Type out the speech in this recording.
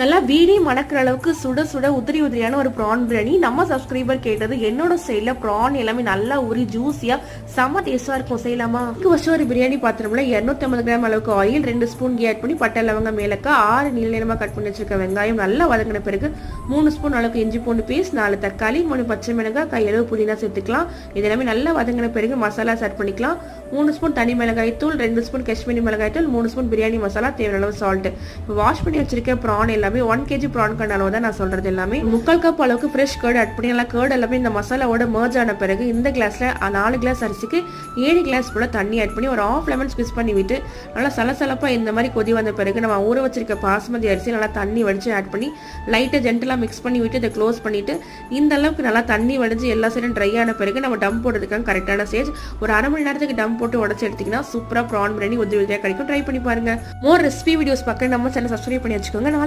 நல்லா வீடி மணக்கிற அளவுக்கு சுட சுட உதிரி உதிரியான ஒரு ப்ரான் பிரியாணி நம்ம சப்ஸ்கிரைபர் கேட்டது என்னோட ஸ்டைல ப்ரான் எல்லாமே நல்லா உரி ஜூஸியாக செம்ம டேஸ்டா இருக்கும். செய்யலாமா? ஃபஸ்ட்டு ஒரு பிரியாணி பாத்திரம்ல 250 கிராம் அளவுக்கு ஆயில் ரெண்டு ஸ்பூன் ஆட் பண்ணி பட்டை லவங்க மேலக்க ஆறு நீள நீளமாக கட் பண்ணி வச்சிருக்க வெங்காயம் நல்லா வதங்கின பிறகு மூணு ஸ்பூன் அளவுக்கு இஞ்சி பூண்டு பேஸ்ட் நாலு தக்காளி மூணு பச்சை மிளகாய் கையளவு புதினா சேர்த்துக்கலாம். இது எல்லாமே நல்லா வதங்கின பிறகு மசாலா ஆட் பண்ணிக்கலாம். மூணு ஸ்பூன் தனி மிளகாய் தூள் ரெண்டு ஸ்பூன் காஷ்மீரி மிளகாய் தூள் மூணு ஸ்பூன் பிரியாணி மசாலா தேவையான அளவு சால்ட் வாஷ் பண்ணி வச்சிருக்க ப்ரான் எல்லாம் ஒன் கேஜி ப்ரான் கண்ட அளவு தான் நான் சொல்றது எல்லாமே. முக்கால் கப் அளவுக்கு ஃப்ரெஷ் கேர்டு ஆட் பண்ணி நல்லா கேர்டு எல்லாமே இந்த மசாலாவோட merge ஆன பிறகு இந்த கிளாஸ்ல நாலு கிளாஸ் அரிசிக்கு ஏழு கிளாஸ் போல தண்ணி ஆட் பண்ணி ஒரு ஆஃப் லெமன் ஸ்குவிஸ் பண்ணி விட்டு நல்லா சலசலப்பா இந்த மாதிரி கொதி வந்த பிறகு நம்ம ஊற வச்சிருக்க பாஸ்மதி அரிசி நல்லா தண்ணி வடிச்சு ஆட் பண்ணி லைட்டை ஜென்டலா மிக்ஸ் பண்ணி விட்டு இதை க்ளோஸ் பண்ணிட்டு இந்த அளவுக்கு நல்லா தண்ணி வடிஞ்சு எல்லா சைடும் ட்ரை ஆன பிறகு நம்ம டம் போடுறதுக்கான கரெக்டான ஸ்டேஜ் ஒரு அரை மணி நேரத்துக்கு டம் போட்டு உடச்சு எடுத்தீங்கன்னா சூப்பரா ப்ரான் பிரியாணி உதவி கிடைக்கும். ட்ரை பண்ணி பாருங்க. மோர் ரெசிபி வீடியோஸ் பார்க்க நம்ம சேனல் சப்ஸ்கிரைப் பண்ணி வச்சுக்கோங்க. நாளைக்கு